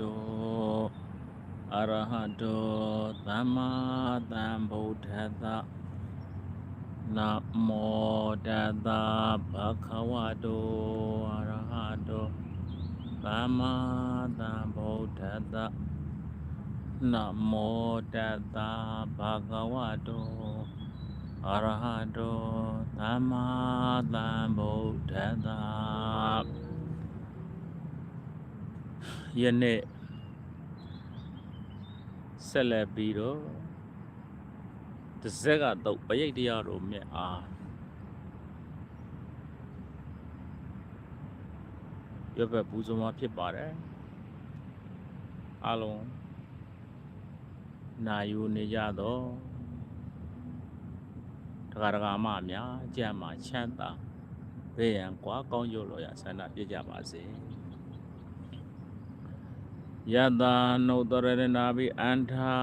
တုအရဟတုသမ္မာသမ္ဗုဒ္ဓသနမောတတဘဂဝတုအရဟတုသမ္မာသမ္ဗုဒ္ဓသနမောတတဘဂဝတုအရဟတုသမ္မာသမ္ဗုဒ္ဓသ ရက်နေ့ဆက်လက်ပြီးတော့တဇက်ကတော့ပရိတ်တရားတော်မြတ်အားရွက်ဘက်ဘူးစုံမဖြစ်ပါတယ်အလုံးနာယူနေကြတော့တခါတခါမှများအကြမ်းမှချမ်းသာဘေးရန်ကွာကောင်းကြလို့ရဆန္ဒပြကြပါစေ။ ယတနုတရရဏဘိအန္ထာ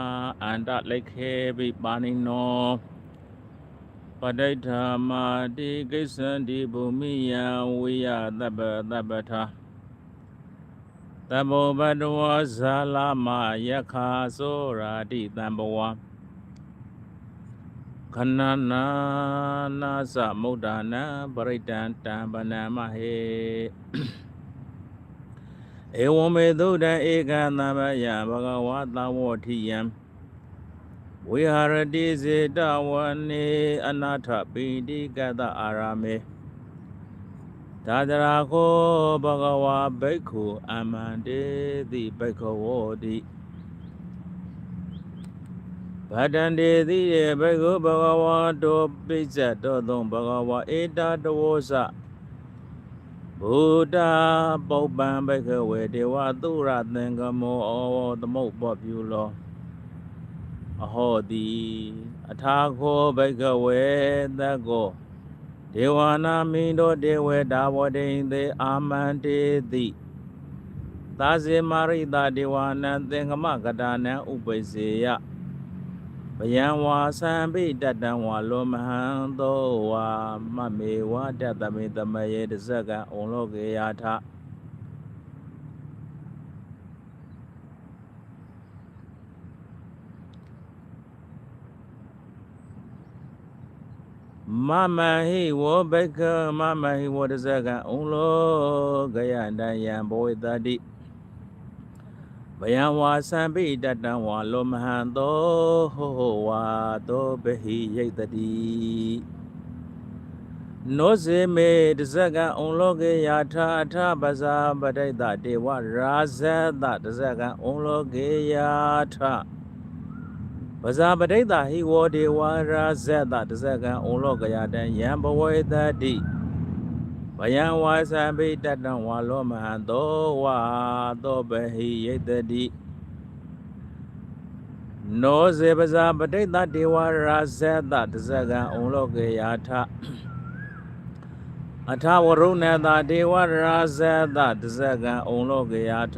အန္တလိခေဘိပါဏိနောပဋိဋ္ဌာမာတိကိစ္ဆန္တိဘူမိယံဝိယသဗ္ဗသဗ္ဗထာသဗ္ဗောဘဒဝဇာလမယက္ခာသောရာတိတံဘဝခဏနာနာသမုဒ္ဒနာပရိတံတံပနမဟေ ဧဝံမေသုဒ္ဓံဧကသဗ္ဗယဘဂဝါသဝောထိယံဝိဟာရတိစေတဝနေအနာထပိတိကတအာရမေသာဒရာခောဘဂဝါဘိက္ခုအမန္တေတိဘိက္ခဝောတိဗဒန္တေတိရေဘိက္ခုဘဂဝါတောပိစ္ဆတောသုံဘဂဝါဧတာတဝောစ ဘုဒ္ဓပုပ္ပံဘိကဝေဒေဝသုရသင်္ကမောဩသမုတ်ပောပြုလောအဟောတိအထာခောဘိကဝေသက္ကောဒေဝနာမိန္တောဒေဝေဒါဝတိန်သေအာမန္တေတိသာဇေမာရိတာဒေဝနံသင်္ကမကတာနံဥပိစေယ ဘယံဝါသံပိတတံဝါလောမဟံသောဝါမမေဝတတမေတမယေတဇကံဩလောကေယထမမဟိဝဘိကမမဟိဝတဇကံဩလောကယတယံဘဝေတတိ ဘယံဝါသံပိတတံဝါလောမဟံသောဟောဝါသောဘဟိယိတတိနောစေမေတဇကံဩလောကေယာထာအထပဇာပဋိတတေဝရာဇတတဇကံဩလောကေယာထပဇာပဋိတဟိဝောဒေဝရာဇတတဇကံဩလောကယာတံယံဘဝေတတိဘယံဝါသံဘိတတံဝါလောမဟံသောဝါ သောပဟိယိတတိနောဇေပဇာပဋိတဒေဝရာဇတတဇကံဩလောကေယာထအထဝရုဏတဒေဝရာဇတတဇကံဩလောကေယာထ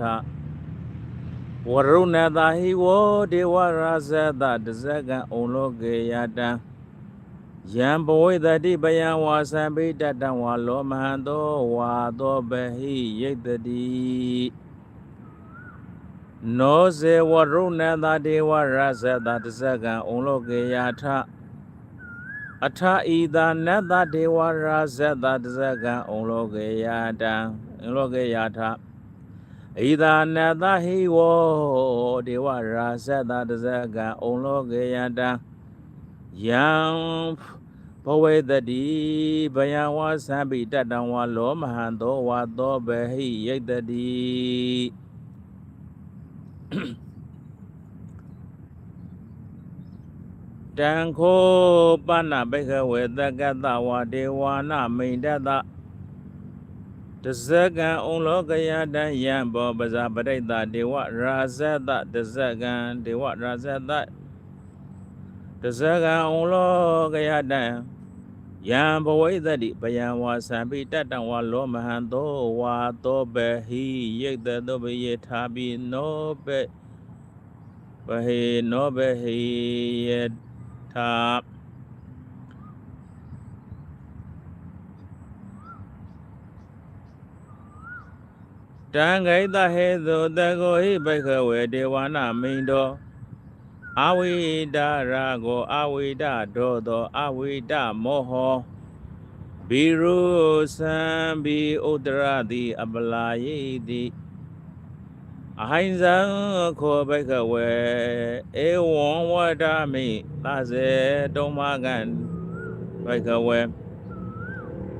ဝရုဏတဟိဝောဒေဝရာဇတတဇကံဩလောကေယာတံယံဘဝေတတိပယံဝါသံပိတတံဝါလောမဟံသောဝါသောဘဟိယိတတိ နောဇေဝရုဏတဒေဝရဇတတဇကံဩလောကေယာထအထဤသာနတ္တဒေဝရဇတတဇကံဩလောကေယာတံဩလောကေယာထဣသာနတ္တဟိဝောဒေဝရာဇတတဇကံဩလောကေယတံယံဘဝေတတိဘယံဝါသံပိတတံဝါလောမဟံသောဝါသောဘဟိယိတတိ တံခောပဏဘိကဝေတကတဝါဒေဝနာမိန်တတတဇကံဩလောကယတံယံဘောပဇာပရိတ္တဒေဝရာဇတတဇကံဒေဝရာဇတတဇကံဩလောကယတံ ယံဘဝိသတိဘယံဝါသံပိတတံဝါလောမဟံသောဝါသောဘဟိယိတသောဘယေထာပိနောဘေဘဟေနောဘဟိယထာတံဂိတဟေသုတကောဟိဘိကဝေဒေဝနာမိန်တော် အဝိဒရာကိုအဝိဒဒောသောအဝိဒမောဟောဘီရုသံဘီဥဒရတိအပလာယိတိအဟိံဇံခောဘိကဝေဧဝံဝဒမိသစေတုံမကံဘိကဝေ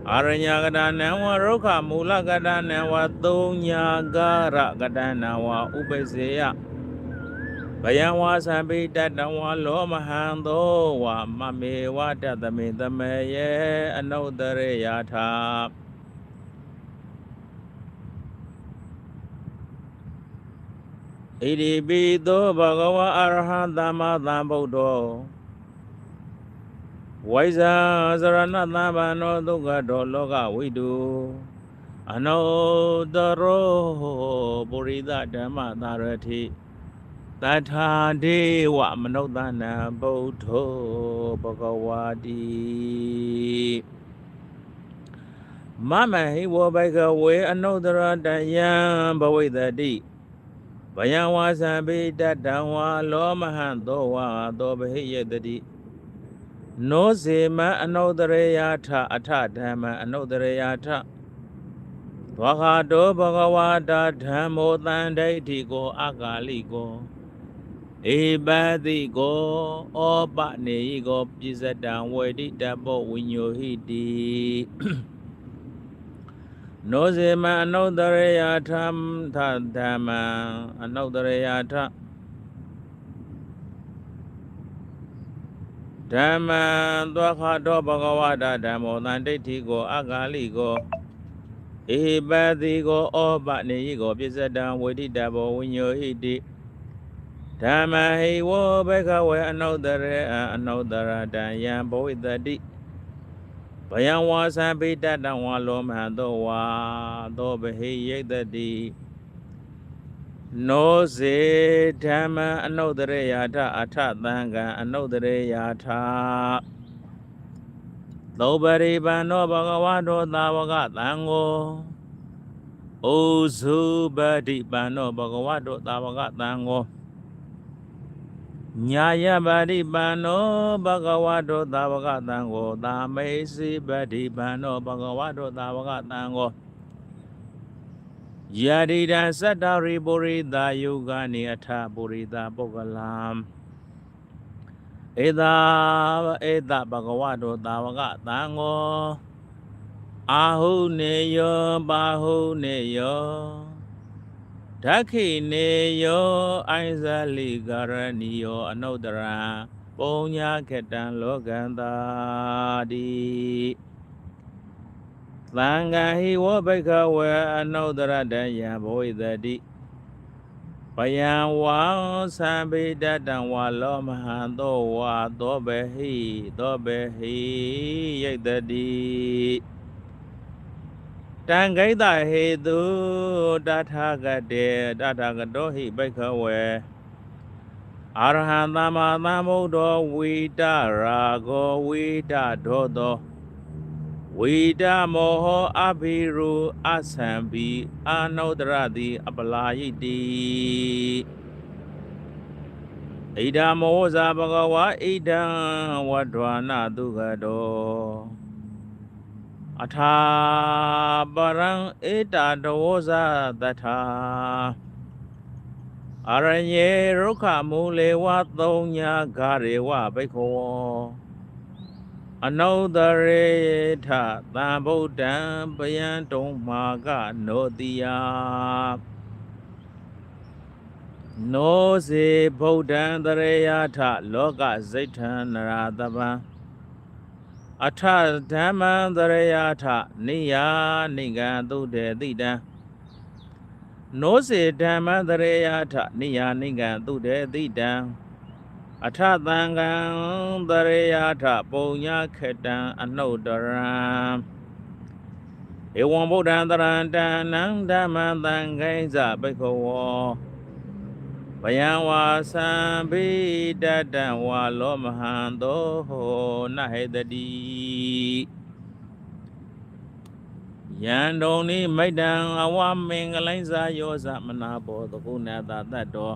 အာရညကတနံဝရုခမူလကတနံဝသုံးညာဂရကတနံဝဥပိစေယ ဘယံဝါသံပိတတံဝလောမဟံသောဝမမေဝတတမေတမေယေအနုတရေယထာဣတိပိသောဘဂဝါအရဟံသမ္မာသမ္ဗုဒ္ဓောဝိဇာသရဏသမ္ပန္နောဒုက္ခဒောလောကဝိတုအနုတရောပုရိသဓမ္မသာရတိ တထာဒေဝမနုဿနံဗုဒ္ဓောဘဂဝါတိမမဟိဝဘိကဝေအနုတရတယံဘဝိတတိဘယံဝါသံပိတတံဝါလောမဟံသောဝါသောဘဟိယတတိနောစေမအနုတရေယထအထဓမ္မအနုတရေယထသောခတောဘဂဝါတာဓမ္မောတန်ဒိဋ္ဌိကိုအကာလိကို ဧပတိကိုဩပနေယိကိုပိစတံဝေတိတဘောဝိညိုဟိတိနောစေမအနုတရေယထသဓမ္မအနုတရေယထဓမ္မံသောခတောဘဂဝတာဓမ္မောတန်ဒိဋ္ဌိကိုအကာလိကိုဧပတိကိုဩပနေယိကိုပိစတံဝေတိတဘောဝိညိုဟိတိ ဓမ္မဟိဝဘိကဝေအနုတရေအနုတရတံယံဘဝိတတိဘယံဝါသံပိတတံဝါလောမဟသောဝါသောဘဟိယိတတိနောစေဓမ္မအနုတရေယာထအထသံဃံအနုတရေယာထသောပရိပန္နောဘဂဝါတောသာဝကသံဃောဩစုပတိပန္နောဘဂဝါတောသာဝကသံဃော ညာယပါတိပန္နောဘဂဝါတောသာဝကသံဃောသာမေစီပတိပန္နောဘဂဝါတောသာဝကသံဃောယာတိတံသတ္တရိပုရိသာယုဂနိအထပုရိသာပုဂ္ဂလံဧသာဧတဘဂဝတောသာဝကသံဃောအာဟုနေယောပါဟုနေယော ဓက္ခိနေယောအိုင်ဇလိကရဏီယောအနုတရံပုံညာခတံလောကန္တာတိသံဃာဟိဝဘိကဝေအနုတရတယံဘဝိတတိပယံဝါသံဗိတတံဝါလောမဟံသောဝါသောဘဟိသောဘဟိယိတတိ တံဂိတဟေတုတထာဂတေတထာဂတောဟိဘိကဝေအာရဟံသမ္မာသမ္ဗုဒ္ဓောဝိတရာဂောဝိတဒောသောဝိတမောဟအဘိရုအသံဘိအာနုဒရတိအပလာယိတိဣဒာမောဇာဘဂဝါဣဒံဝဒ္ဒဝနာတုကတော အထာပရံဧတာတဝဇတထာအရညေရုခမူလေဝသုံးညာဂရေဝဘိက္ခောအနုတရေထသံဗုဒ္ဓံပယံတုံမာကနောတိယနောစေဗုဒ္ဓံတရေယထလောကဇိဋ္ဌံနရာတပံ အထဓမ္မံတရေယထနိယာနိကံသုတေတိတံနောစေဓမ္မံတရေယထနိယာနိကံသုတေတိတံအထသံဃံတရေယထပုံညာခတံအနုတရံဧဝံဗုဒ္ဓံတရံတဏ္ဏဓမ္မံသံဃိဇဘိက္ခဝော ဘယံဝါသံဘိတတံဝါလောမဟံသောဟောနဟေတတိယယန္တုန်နိမိတ်တံအဝမင်္ဂလိမ့်စာယောသမနာဘောတကုဏတာတတ္တော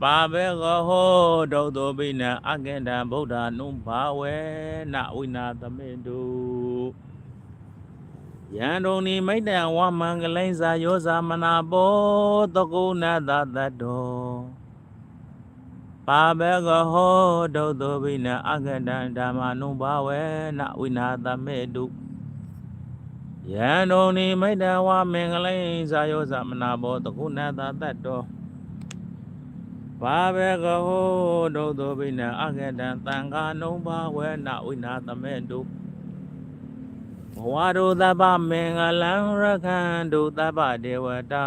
ပါဘေကဟောဒုတ်တောပိနံအကန္တံဗုဒ္ဓနုဘာဝေနဝိနာသမေတု ယန္တုန်နိမိတ်တံအဝမင်္ဂလိမ့်စာယောသမနာဘောတကုဏတာတတ္တောပါဘေကဟောဒုတ်တောပိနံအကန္တံဓမ္မနုဘာဝေနဝိနာသမေတုယန္တုန်နိမိတ်တဝမင်္ဂလိန်ဇာယောသမနာဘောတကုဏတာတတ္တောဘာဘေကဟောဒုသောဘိနံအခေတံတံဃာနုံဘာဝေနဝိနာသမေတု ဘဝတုသဗ္ဗမင်္ဂလံရခန္တုသဗ္ဗဒေဝတာ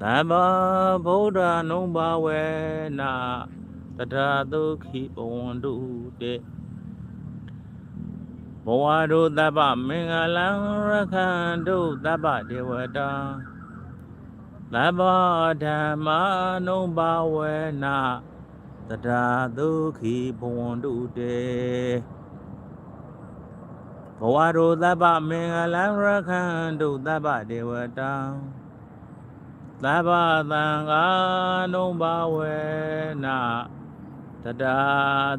သဗ္ဗဗုဒ္ဓနုံဘာဝေနတထာဒုခိဘဝန္တုတေဘဝတုသဗ္ဗမင်္ဂလံရခန္တုသဗ္ဗဒေဝတာသဗ္ဗဓမ္မာနုဘာဝေနတထာဒုခိဘဝန္တုတေ ဘဝတုသဗ္ဗမင်္ဂလံရခန္တုသဗ္ဗဒေဝတာသဗ္ဗသံဃာနုဘာဝေနတထာ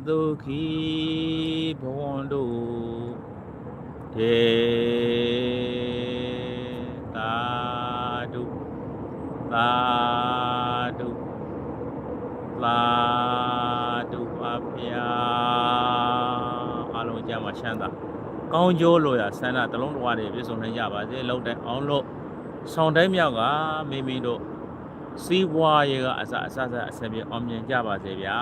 ဒုခိဘဝန္တုဒေတာဒုသာဒုသာဒုပါဗျာအလုံးကြမှာချမ်းသာ ကောင်းကျိုးလို့ရဆန္ဒတလုံးတစ်ဝါးတွေပြည့်စုံနိုင်ကြပါစေလောက်တဲ့အောင်လို့ဆောင်တိုင်းမြောက်ကမိမိတို့စီးပွားရေးကအစအစအစအစပြေအောင်မြင်ကြပါစေဗျာ